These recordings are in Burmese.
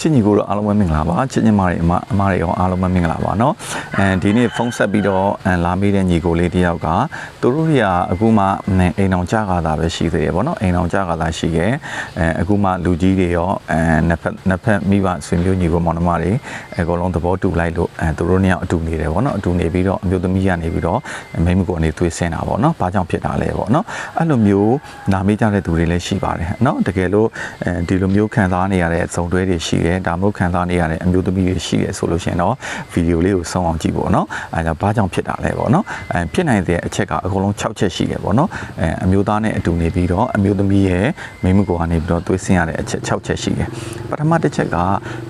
ချစ်ညီကိုတော့အားလုံးပဲမင်္ဂလာပါချစ်ညီမတွေအမအမတွေရောအားလုံးပဲမင်္ဂလာပါเนาะအဲဒီနေ့ဖုန်းဆက်ပြီးတော့အဲလာမေးတဲ့ညီကိုလေးတယောက်ကသူတို့တွေကအခုမှအိမ်အောင်ကြကားတာပဲရှိသေးတယ်ဗောနော်အိမ်အောင်ကြကားတာရှိခဲ့အဲအခုမှလူကြီးတွေရောအဲနှစ်ဖက်နှစ်ဖက်မိဘဆွေမျိုးညီကိုမောင်နှမတွေအကုန်လုံးသဘောတူလိုက်လို့အဲသူတို့နှစ်ယောက်အတူနေတယ်ဗောနော်အတူနေပြီးတော့အမျိုးသမီးကနေပြီးတော့မိမကိုအနေသွေးဆင်းတာဗောနော်ဘာကြောင့်ဖြစ်တာလဲဗောနော်အဲ့လိုမျိုးနာမေးကြတဲ့သူတွေလည်းရှိပါတယ်เนาะတကယ်လို့အဲဒီလိုမျိုးခံစားနေရတဲ့ဇုံတွဲတွေရှိတယ် ယ်တယ်ဒါမျိုးခံစားနေရတဲ့အမျိုးသမီးတွေရှိတယ်ဆိုလို့ရှင်တော့ဗီဒီယိုလေးကိုဆုံးအောင်ကြည့်ပေါ့နော်အဲဒါဘာကြောင့်ဖြစ်တာလဲပေါ့နော်အဲဖြစ်နိုင်တဲ့အချက်ကအကုန်လုံး6ချက်ရှိတယ်ပေါ့နော်အဲအမျိုးသားနဲ့အတူနေပြီးတော့အမျိုးသမီးရဲ့မိမိကိုယ်ကနေပြီးတော့သွေးဆင်းရတဲ့အချက်6ချက်ရှိတယ်ပထမတစ်ချက်က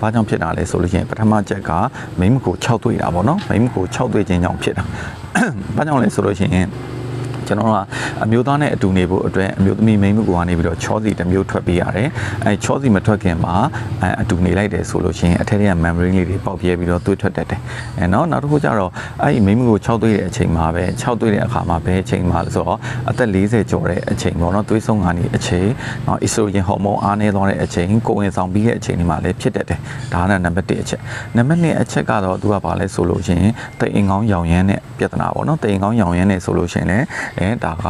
ဘာကြောင့်ဖြစ်တာလဲဆိုလို့ရှင်ပထမချက်ကမိမိကိုယ်6သွေးတာပေါ့နော်မိမိကိုယ်6သွေးခြင်းကြောင့်ဖြစ်တာဘာကြောင့်လဲဆိုလို့ရှင် ကျွန်တော်ကအမျိုးသားနဲ့အတူနေဖို့အတွက်အမျိုးသမီးမိန်းမကိုကနေပြီးတော့ချောစီတစ်မျိုးထွက်ပေးရတယ်အဲချောစီမထွက်ခင်မှာအဲအတူနေလိုက်တယ်ဆိုလို့ရှိရင်အထက်ထဲက memory လေးတွေပေါက်ပြဲပြီးတော့သွေးထွက်တတ်တယ်အဲနော်နောက်တစ်ခုကျတော့အဲ့ဒီမိန်းမကို6သွေးတဲ့အချိန်မှာပဲ6သွေးတဲ့အခါမှာပဲအချိန်မှာဆိုတော့အသက်40ကျော်တဲ့အချိန်ပေါ့နော်သွေးဆုံးကနေအချိန်နော် estrogen hormone အားနည်းသွားတဲ့အချိန်ကိုယ်ဝင်ဆောင်ပြီးတဲ့အချိန်ဒီမှာလည်းဖြစ်တတ်တယ်ဒါကနံပါတ်1အချက်နံပါတ်2အချက်ကတော့သူကဘာလဲဆိုလို့ရှိရင်တိတ်အင်ကောင်းရောင်ရမ်းတဲ့ပြဿနာပေါ့နော်တိတ်အင်ကောင်းရောင်ရမ်းနေဆိုလို့ရှိရင်လည်းအဲဒါက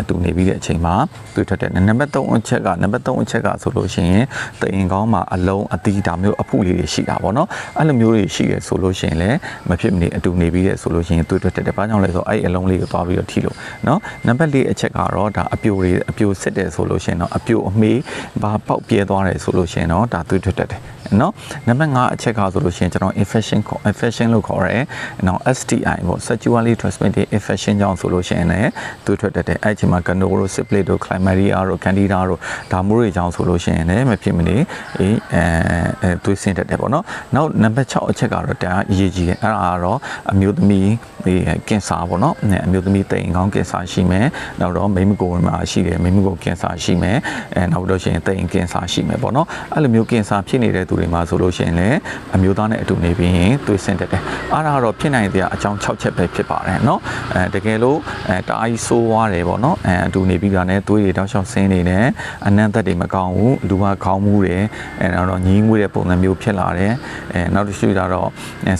အတူနေပြီးတဲ့အချိန်မှာတွေ့ထွက်တဲ့နံပါတ်3အချက်ကနံပါတ်3အချက်ကဆိုလို့ရှိရင်တိတ်အင်ကောင်းမှာအလုံးအသီးဒါမျိုးအဖုလေးတွေရှိတာပေါ့နော်အဲ့လိုမျိုးတွေရှိရဆိုလို့ရှိရင်လည်းမဖြစ်မနေအတူနေပြီးတဲ့ဆိုလို့ရှိရင်တွေ့ထွက်တဲ့ဘာကြောင့်လဲဆိုအဲ့အလုံးလေးကိုသွားပြီးတော့ထိလို့နော်နံပါတ်4အချက်ကတော့ဒါအပြိုတွေအပြိုစစ်တယ်ဆိုလို့ရှိရင်တော့အပြိုအမေးဘာပေါက်ပြဲသွားတယ်ဆိုလို့ရှိရင်တော့ဒါတွေ့ထွက်တတ်တယ်နော်နံပါတ်5အချက်ကဆိုလို့ရှိရင်ကျွန်တော် infection infection လို့ခေါ်ရဲနော် STI ပေါ့ sexually transmitted infection ကြောင့်ဆိုလို့ရှိရင်လည်းသွေးထွက်တတ်တယ်အဲ့ချိန်မှာကနိုတို့စစ်ပလစ်တို့ကလိုင်မရီအာတို့ကန်ဒီဒါတို့ဒါမျိုးတွေကြောင့်ဆိုလို့ရှိရင်လည်းမဖြစ်မနေအေးအဲသွေးဆင်းတတ်တယ်ပေါ့နော်နောက်နံပါတ်6အချက်ကတော့တအားအရေးကြီးတယ်အဲ့ဒါကတော့အမျိုးသမီးဒီကင်ဆာပေါ့နော်အမျိုးသမီးတိမ်ကောင်းကင်ဆာရှိမယ်နောက်တော့မိမကိုမှာရှိတယ်မိမကိုကင်ဆာရှိမယ်အဲနောက်တော့ရှင်တိမ်ကင်ဆာရှိမယ်ပေါ့နော်အဲ့လိုမျိုးကင်ဆာဖြစ်နေတဲ့သူတွေမှာဆိုလို့ရှိရင်လည်းအမျိုးသားနဲ့အတူနေပြီးရင်သွေးဆင်းတတ်တယ်အဲ့ဒါကတော့ဖြစ်နိုင်တဲ့အကြောင်း6ချက်ပဲဖြစ်ပါတယ်နော်အဲတကယ်လို့အဲတအားကြီးဆိုးွားတယ်ပေါ့နော်အဲအတူနေပြီးတာနဲ့သွေးတွေတောက်လျှောက်ဆင်းနေတယ်အနံ့သက်တွေမကောင်းဘူးလူကခေါင်းမူးတယ်အဲနောက်တော့ညင်းငွေ့တဲ့ပုံစံမျိုးဖြစ်လာတယ်အဲနောက်တစ်ခုကြတော့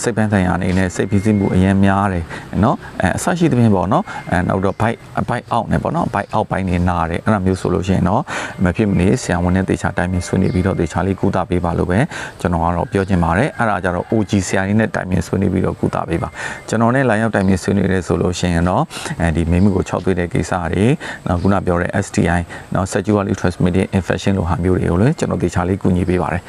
စိတ်ပန်းဆိုင်ရာအနေနဲ့စိတ်ဖိစီးမှုအရင်များတယ်နော်အဲအဆရှိသဖြင့်ပေါ့နော်အဲနောက်တော့ bike bike out နဲ့ပေါ့နော် bike out ပိုင်းနေနာတယ်အဲ့လိုမျိုးဆိုလို့ရှိရင်တော့မဖြစ်မနေဆရာဝန်နဲ့တေချာတိုင်းပြင်ဆွေးနွေးပြီးတော့တေချာလေးကုသပေးပါလို့ပဲကျွန်တော်ကတော့ပြောချင်ပါတယ်အဲ့ဒါကြတော့ OG ဆရာကြီးနဲ့တိုင်းပြင်ဆွေးနွေးပြီးတော့ကုသပေးပါကျွန်တော်နဲ့လာရောက်တိုင်းပြင်ဆွေးနွေးရဲဆိုလို့ရှိရင်တော့အဲဒီမိမှုကို6သွေးတဲ့ကိစ္စတွေနောက်ခုနပြောတဲ့ STI နောက် sexually transmitted infection လိုဟာမျိုးတွေကိုလည်းကျွန်တော်တေချာလေးကူညီပေးပါတယ်